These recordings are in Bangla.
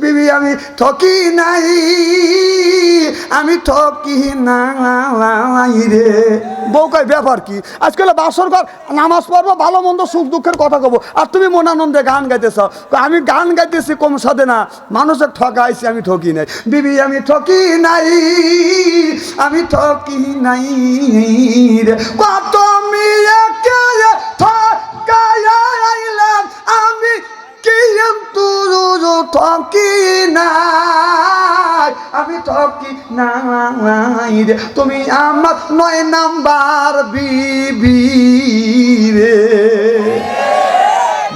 বিবি, আমি ঠকি নাই, আমি ঠকি নাই রে। বউ কয়, ব্যাপার কি? আজকাল বাসর ঘর, নামাজ পড়ব, ভালো মন্দ সুখ দুঃখের কথা কব। আর তুমি মনানন্দে গান গাইতেছ। আমি গান গাইতেছি, কম সাদে না। মানুষের ঠকাইছি আমি ঠকি নাই। বিবি, আমি ঠকি নাই, আমি ঠকি নাই রে। কত মেয়েকে ঠকি নাই রে তুমি আমার নয় নাম্বার বিবি রে।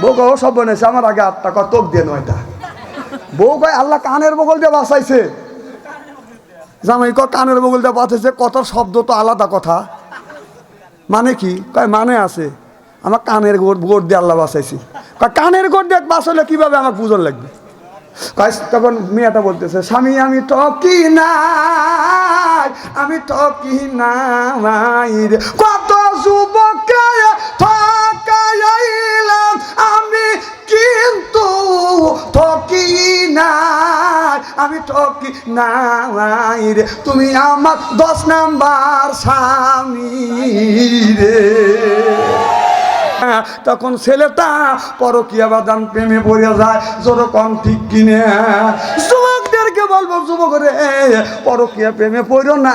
বউ কয়, ও সব বনেছে আমার আগে আটটা কত দিয়ে নয়টা। বউ কয় আল্লাহ কানের বগল দিয়ে বাঁচাইছে। জামাই ক কানের বগল দিয়ে বাঁচাইছে কত শব্দ তো আলাদা কথা। মানে কি? কয় মানে আছে আমার কানের গোট গোট দিয়ে আল্লাহ বাঁচাইছি। কয় কানের গোট দিয়ে বাঁচালে কীভাবে আমার পুজোর লাগবে? কয় তখন মেয়েটা বলতেছে, স্বামী, আমি টকি নাই, আমি টকি রে। কত যুবকে আমি কিন্তু ঠকি নাই, আমি ঠকি নাই রে তুমি আমার দশ নাম্বার স্বামী রে তখন ছেলেটা পরকিয়া বাদান প্রেমে পড়ে যায় যেরকম ঠিক কিনে। বলব যুবক রে পরকিয়া প্রেমে পড়ো না।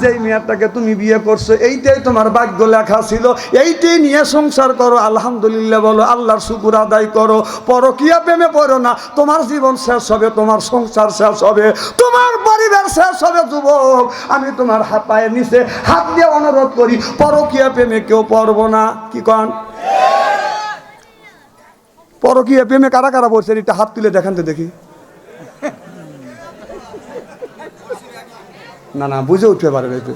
যেই মেয়েটাকে তুমি বিয়ে করছ, এইটাই তোমার লেখা ছিল। এইটাই নিয়ে সংসার করো। আলহামদুলিল্লাহ বলো, আল্লাহর শুকুর আদায় করো। পরকিয়া প্রেমে পড়ো না। তোমার জীবন শেষ হবে, তোমার সংসার শেষ হবে। তোমার পরিবার শেষ হবে, যুবক। আমি তোমার হাত পায়ের নিচে হাত দিয়ে অনুরোধ করি, পরকিয়া প্রেমে কেউ পড়ব না। কি কন? পরকিয়া প্রেমে কারা কারা পড়ছে এটা হাত তুলে দেখান তো দেখি। না না, বুঝে উঠতে পারবে তো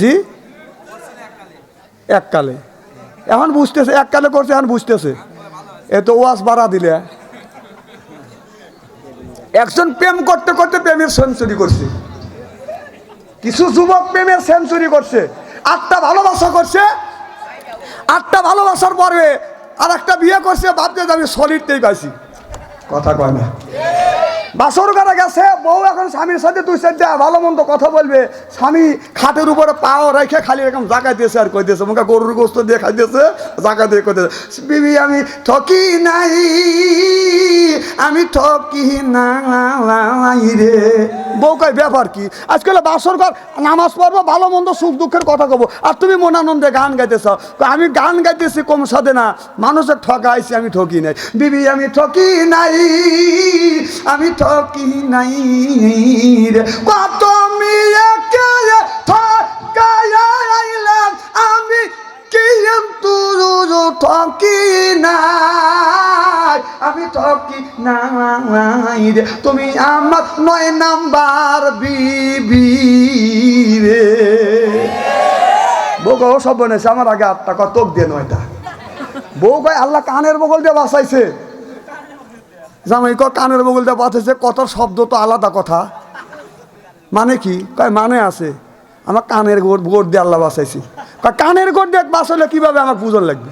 জি? এককালে। এখন বুঝতেছে, এককালে করছে, এখন বুঝতেছে। এ তো ওয়াজ বাড়া দিলে। একজন প্রেম করতে করতে প্রেমের সেঞ্চুরি করছে। কিছু যুবক প্রেমের সেঞ্চুরি করছে। আটটা ভালোবাসা করছে। আটটা ভালোবাসার পরে আর একটা বিয়ে করছে। ভাবতে আমি সলিডতেই পাইছি। কথা কয় না। বাসর ঘরে গেছে, বউ এখন স্বামীর সাথে দুই চারটা ভালো মন্দ কথা বলবে। স্বামী খাটের উপরে পাও রেখে খালি এরকম জাকা দিয়েছে আর কই দিয়েছে মুখে গরুর গোস্ত দিয়ে খাই দিয়েছে জাকা দিয়ে কই দিয়েছে বিবি, আমি ঠকি নাই, আমি ঠকি নাই রে। বউ কয়, ব্যাপার কি? আজকাল বাসর ঘর, নামাজ পড়ব, ভালো মন্দ সুখ দুঃখের কথা কব। আর তুমি মনানন্দে গান গাইতেছ। আমি গান গাইতেছি কম সাদে না, মানুষের ঠকাইছি, আমি ঠকি নাই। বিবি, আমি ঠকি নাই, আমি ঠকি নাই রে। কত মেয়েকে ঠকাইলাম আমি কিন্তু ঠকি নাই। আমি ঠকি নাই রে। তুমি আমার নয় নাম্বার বিবি রে। বউ কয়, সব বনেছে আমার আগে আটটা কত দিয়ে নয়টা। বউ কয় আল্লাহ কানের বগল দিয়ে বাঁচাইছে। জামাই ক কানের বগল দিয়ে বাঁচাইছে কত শব্দ তো আলাদা কথা। মানে কি? কয় মানে আছে। আমার কানের গোট গোট দিয়ে আল্লাহ বাঁচাইছি। কয়, কানের গোট দিয়ে বাঁচালে কীভাবে আমার পুজোর লাগবে?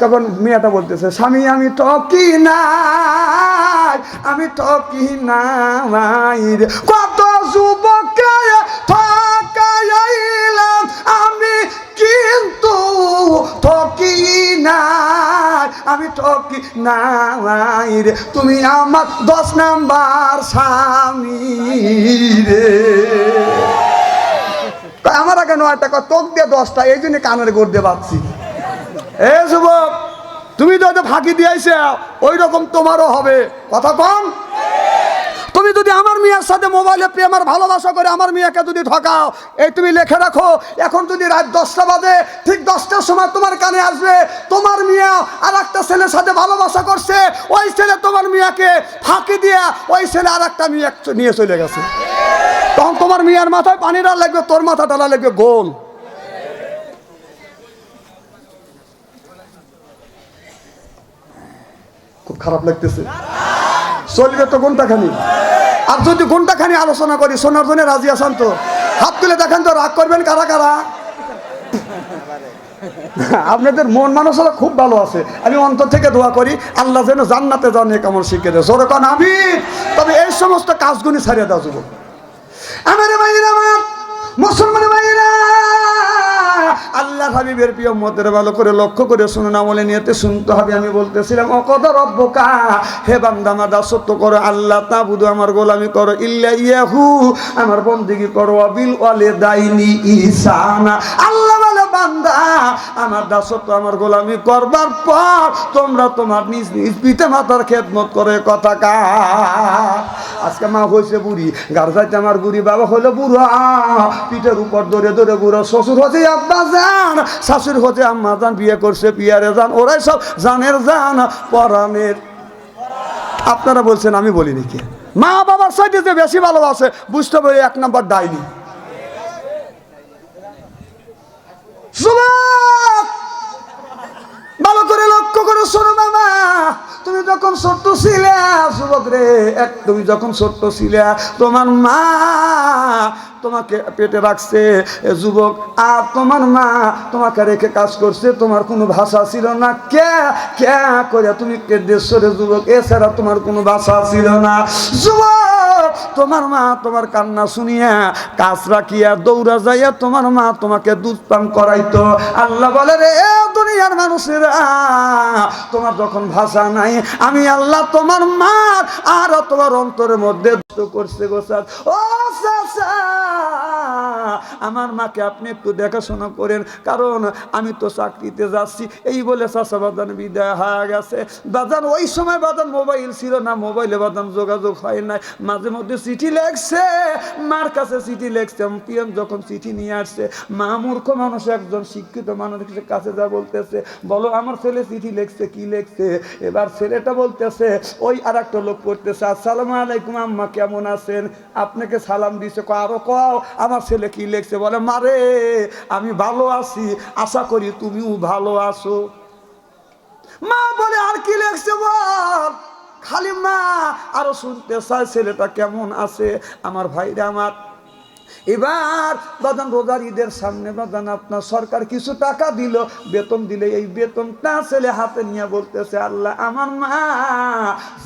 তখন মেয়েটা বলতেছে, স্বামী, আমি টকি নাই, আমি টকি রে। কত যুবকে ঠকি নাই আমি ঠকি নাই রে, তুমি আমার দশ নাম্বার স্বামী, রে। আমার আগে নয় টাকা তোক দিয়ে দশটা, এই জন্য কানের গোড় দিয়ে বাঁচছি এ যুবক, তুমি তো ফাঁকি দিয়েছে ওই রকম তোমারও হবে। কথা কম যদি আমার মেয়ের সাথে মোবাইলে প্রেম আর ভালোবাসা করে আমার মেয়েকে যদি ঠকাও, এই তুমি লিখে রাখো, এখন যদি রাত দশটা বাজে, ঠিক দশটার সময় তোমার কানে আসবে, তোমার মেয়ে আর একটা ছেলের সাথে ভালোবাসা করছে, ওই ছেলে তোমার মেয়েকে ফাঁকি দিয়ে ওই ছেলে আর একটা মেয়ে নিয়ে চলে গেছে। তখন তোমার মেয়ের মাথায় পানি ডাল লাগবে, তোর মাথা ডালা লাগবে গোল। খুব খারাপ লাগতেছে। চলবে তো ঘন্টাখানি আর যদি ঘন্টাখানি আলোচনা করি শোনার জন্য রাজি আসান তো? হাত তুলে দেখেন তো, রাগ করবেন কারা কারা? আপনাদের মন মানুষরা খুব ভালো আছে। আমি অন্তর থেকে দোয়া করি, আল্লাহ যেন জান্নাতে যান কেমন শিখে দেয়। জোরে কন আমি তবে এই সমস্ত কাজগুলি ছাড়িয়ে দাও, যুবক। আমার ভাইরা আমার মুসলমান ভাইরা আল্লাহ হাবিবের প্রিয় মতের ভালো করে লক্ষ্য করে শুনুন, আমলে নিয়েতে শুনতে হবে। আমি বলতেছিলাম কত রব্বকা, হে বান্দামা দাসত্ব করো, আল্লাহ তা বুধু আমার গোলামি করো ইল্লা ইয়াহু আমার বন্দিগি করো অবিল ওয়ালে দাইনি ইসানা আল্লাহ বলে বান্দা, আমার দাসত্ব আমার গোলামি করবার পর তোমরা তোমার নিজ নিজ পিতা মাতার খেদমত করে কথা আজকে মা হয়েছে বুড়ি, গার আমার বুড়ি বাবা হলো বুড়ো। পিঠের উপর ধরে ধরে বুড়ো শ্বশুর হচ্ছে আব্বা যান শাশুড়ি হচ্ছে আম্মা যান বিয়ে করছে পিয়ারে যান ওরাই সব জানের যান পরাণের আপনারা বলছেন, আমি বলিনি কে? মা বাবার সাইডে যে বেশি ভালোবাসে, বুঝতে পারি এক নম্বর ডাইনি। যুবক, ভালো করে লক্ষ্য করো শোনো মামা। তুমি যখন ছোট্ট ছিলে, যুবক রে, এক, তুমি যখন ছোট্ট ছিলে, তোমার মা তোমাকে পেটে রাখছে। যুবক, আর তোমার মা তোমাকে রেখে কাজ করছে, তোমার কোনো ভাষা ছিল না। কে কে করে তুমি কেদেশ্বরে যুবক? এছাড়া তোমার কোনো ভাষা ছিল না। যুবক তোমার মা তোমার কান্না শুনিয়া কাজ রাখিয়া দৌড়া যাইয়া তোমার মা তোমাকে দুধ পান করাইতো। আল্লাহ বলে রে দুনিয়ার মানুষেরা তোমার যখন ভাষা নাই আমি আল্লাহ তোমার মা আর তোমার অন্তরের মধ্যে করছে গোসাদ ও চাচা, আমার মাকে আপনি একটু দেখাশোনা করেন, কারণ আমি তো চাকরিতে যাচ্ছি। এই বলে চাষা বাদান বিদায় হয়ে গেছে। বাদান, ওই সময় বাদান মোবাইল ছিল না, মোবাইলে বাদান যোগাযোগ হয় নাই। মাঝে মধ্যে চিঠি লেখছে, মার কাছে চিঠি লেখছে পিএম যখন চিঠি নিয়ে আসছে, মা মূর্খ মানুষ, একজন শিক্ষিত মানুষের কাছে যা বলতেছে, বলো আমার ছেলে চিঠি লেখছে, কি লেখছে? এবার ছেলেটা বলতেছে, ওই আর একটা লোক পড়তেছে, আসসালামু আলাইকুম আম্মা, কেমন আছেন? আপনাকে সালাম দিছে। আরও কও, আমার ছেলে কি লেখছে বলে, মারে, আমি ভালো আছি, আশা করি তুমিও ভালো আছো। মা বলে, আর কি লেখছে বল? খালি মা, আরও শুনতে চায় ছেলেটা কেমন আছে? আমার ভাইরা আমার এবার বাদান রোজার ঈদের সামনে বাদান আপনার সরকার কিছু টাকা দিল, বেতন দিলে এই বেতনটা ছেলে হাতে নিয়ে বলতেছে, আল্লাহ, আমার মা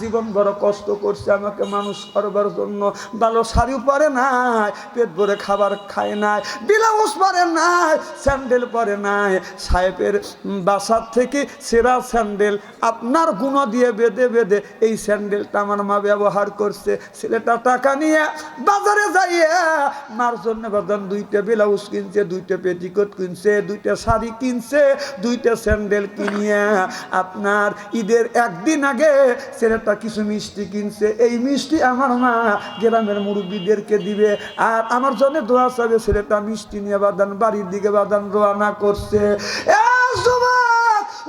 জীবন বড় কষ্ট করছে, আমাকে মানুষ করবার জন্য ভালো শাড়ি পরে নাই, পেট ভরে খাবার খায় নাই, ব্লাউজ পরে নাই, স্যান্ডেল পরে নাই, সাহেবের বাসার থেকে সেরা স্যান্ডেল আপনার গুণ দিয়ে বেঁধে বেঁধে এই স্যান্ডেলটা আমার মা ব্যবহার করছে, ছেলেটা টাকা নিয়ে বাজারে যাইয়ে মার জন্য বাদান দুইটা ব্লাউজ কিনছে, দুইটা পেটিকোট কিনছে, দুইটা শাড়ি কিনছে, দুইটা স্যান্ডেল কিনিয়ে আপনার ঈদের একদিন আগে ছেলেটা কিছু মিষ্টি কিনছে। এই মিষ্টি আমার মা গ্রামের মুরব্বীদেরকে দিবে। আর আমার জন্য দোয়া চাবে ছেলেটা মিষ্টি নিয়ে বাদান বাড়ির দিকে বাদান রোয়ানা করছে।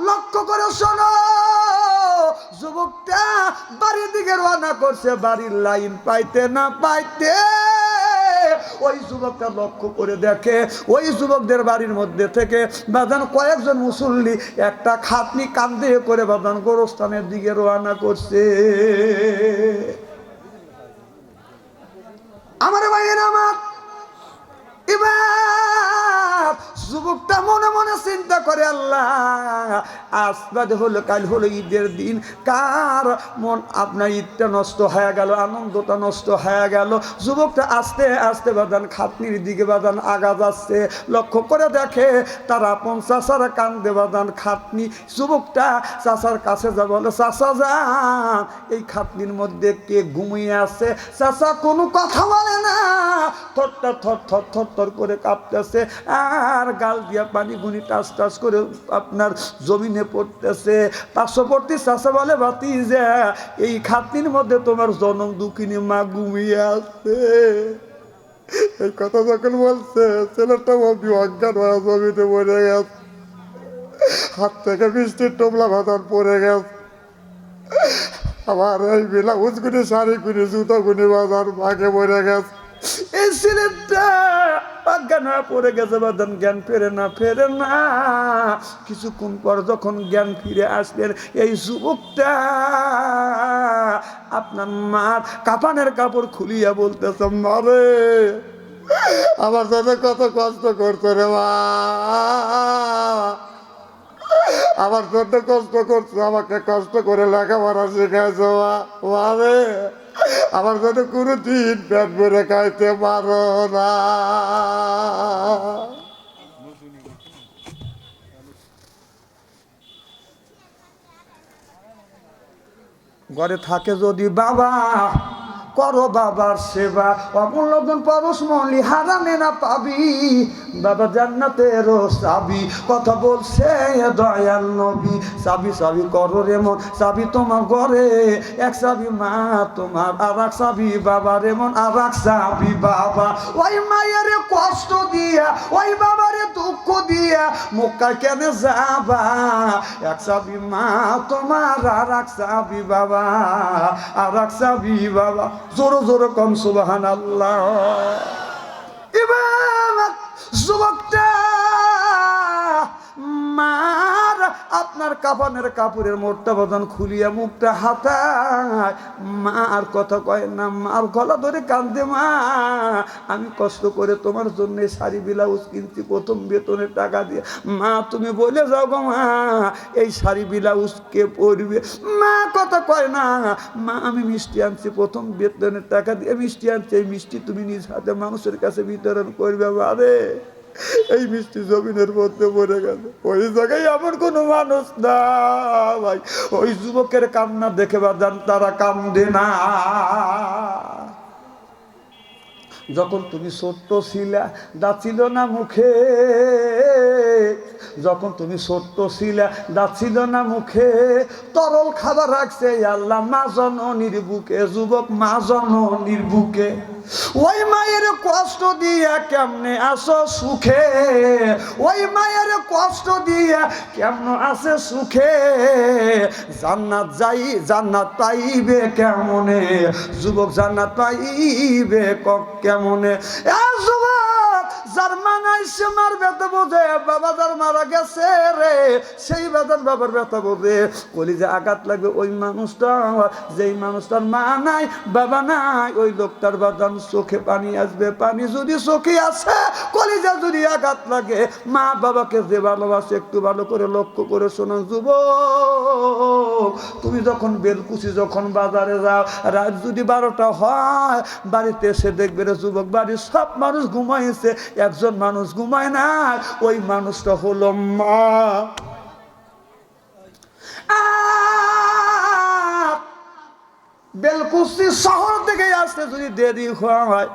লক্ষ্য করে শোনো। যুবকটা বাড়ির দিকে রওনা করছে, বাড়ির লাইন পাইতে না পাইতে। ওই যুবকটা লক্ষ্য করে দেখে, ওই যুবকদের বাড়ির মধ্যে থেকে বাদান কয়েকজন মুসল্লি একটা খাতনি কান্দে করে বাদান গোরস্থানের দিকে রওনা করছে। আমার ভাইয়ের আমার, এবার যুবকটা মনে মনে চিন্তা করে, আল্লাহ আসবাদ হলো, কাল হলো ঈদের দিন। কার মন আপনার ঈদটা নষ্ট হয়ে গেল, আনন্দটা নষ্ট হয়ে গেল? যুবকটা আস্তে আস্তে বাদান খাতনির দিকে বাদান আগা যাচ্ছে। লক্ষ্য করে দেখে তার আপন চাষার কান্দে বাদান খাতনি যুবকটা চাষার কাছে যা বলে চাষা যান, এই খাতনির মধ্যে কে ঘুমিয়ে আছে? চাষা কোনো কথা বলে না থর থর থর থর করে কাঁপতেছে। আর গাল দিয়া পানি গুনি টাস টাস করে আপনার জমিনে পড়তেছে। পার্শ্ববর্তী চাষা বলে বাতি যে এই খাতির মধ্যে তোমার জনম দুঃখিনী মা ঘুমিয়ে আছে। এই কথা যখন বলছে, ছেলেটা বলবি অজ্ঞান হয়ে জমিতে পড়ে গেছে। হাত থেকে বৃষ্টির টোপলা ভাতার পড়ে গেছে। আমার এই ব্লাউজ গুনি শাড়ি গুনি জুতো গুনি বাজার ভাগে পড়ে গেছে। এই ছেলেটা অজ্ঞান হয়ে পড়ে গেছে বাদন জ্ঞান ফেরে না ফেরে না। কিছুক্ষণ পর যখন জ্ঞান ফিরে আসলেন, এই যুবকটা আপনার মার কাপানের কাপড় খুলিয়া বলতেছে মারে আমার সাথে কত কষ্ট করতো রে মা। আমার জন্য কষ্ট করছ, আমাকে কষ্ট করে লেখাপড়া শেখাইছো মা মানে আমার যেন কোনো দিন পেট ভরে খাইতে পারো না। ঘরে থাকে যদি বাবা করো বাবার সেবা। অমূল্যজন পরশ মলি হারানে না পাবি। বাবা জান্নাতের সাবি কথা বলছে দয়াল নবী। সাবি সাবি করো রে মন সাবি তোমার ঘরে। এক সাবি মা তোমার, আর এক সাবি বাবা রে মন, আর এক সাবি বাবা। ওই মায়ের কষ্ট দিয়া, ওই বাবারে দুঃখ দিয়া মুখা কেন যাবা? এক সাবি মা তোমার, আর এক সাবি বাবা, আর এক সাবি বাবা। জোরো জোরো কম সুবাহান আল্লাহ আপনার কাফানের কাপড়ের মোটটা বদন খুলিয়া মুখটা হাতায়। আর কথা কয় না মার গলা ধরে কান্দে মা। আমি কষ্ট করে তোমার জন্য শাড়ি, ব্লাউজ কিনছি, প্রথম বেতনের টাকা দিয়ে। মা, তুমি বলে যাও গো, মা, এই শাড়ি, ব্লাউজ কে পরবে? মা কথা কয় না, মা, আমি মিষ্টি আনছি, প্রথম বেতনের টাকা দিয়ে মিষ্টি আনছি, এই মিষ্টি তুমি নিজ হাতে মানুষের কাছে বিতরণ করবে বারে এই মিষ্টি জমিনের মধ্যে মরে গেছে ওই জায়গায় আমার কোনো মানুষ না ভাই, ওই যুবকের কান্না দেখে বাজান তারা কান্দে না। যখন তুমি ছোট্ট ছিলা দাঁত ছিল না মুখে। যখন তুমি ছোট্ট ছিলা দাঁত ছিল না মুখে। তরল খাবার রাখছে আল্লাহ, মা জননীর বুকে, যুবক মা জননীর বুকে। ওই মায়ের কষ্ট দিয়া কেমনে আসো সুখে? ওই মায়ের কষ্ট দিয়া কেমন আছে সুখে? জান্নাত যাই, জান্নাত পাইবে কেমনে? যুবক জান্নাত পাইবে কেমনে? যুবক চোখে পানি আসবে, পানি যদি চোখে আসে, কলিজা যদি আঘাত লাগে, মা বাবাকে যে ভালোবাসে, একটু ভালো করে লক্ষ্য করে শোনো যুব তুমি যখন বেলকুচি যখন বাজারে যাও, রাত যদি বারোটা হয়, বাড়িতে এসে দেখবে রে যুবক, বাড়ির সব মানুষ ঘুমাইছে, একজন মানুষ ঘুমায় না ওই মানুষটা হলো মা! বেলকুচি শহর থেকে আসতে যদি দেরি হয়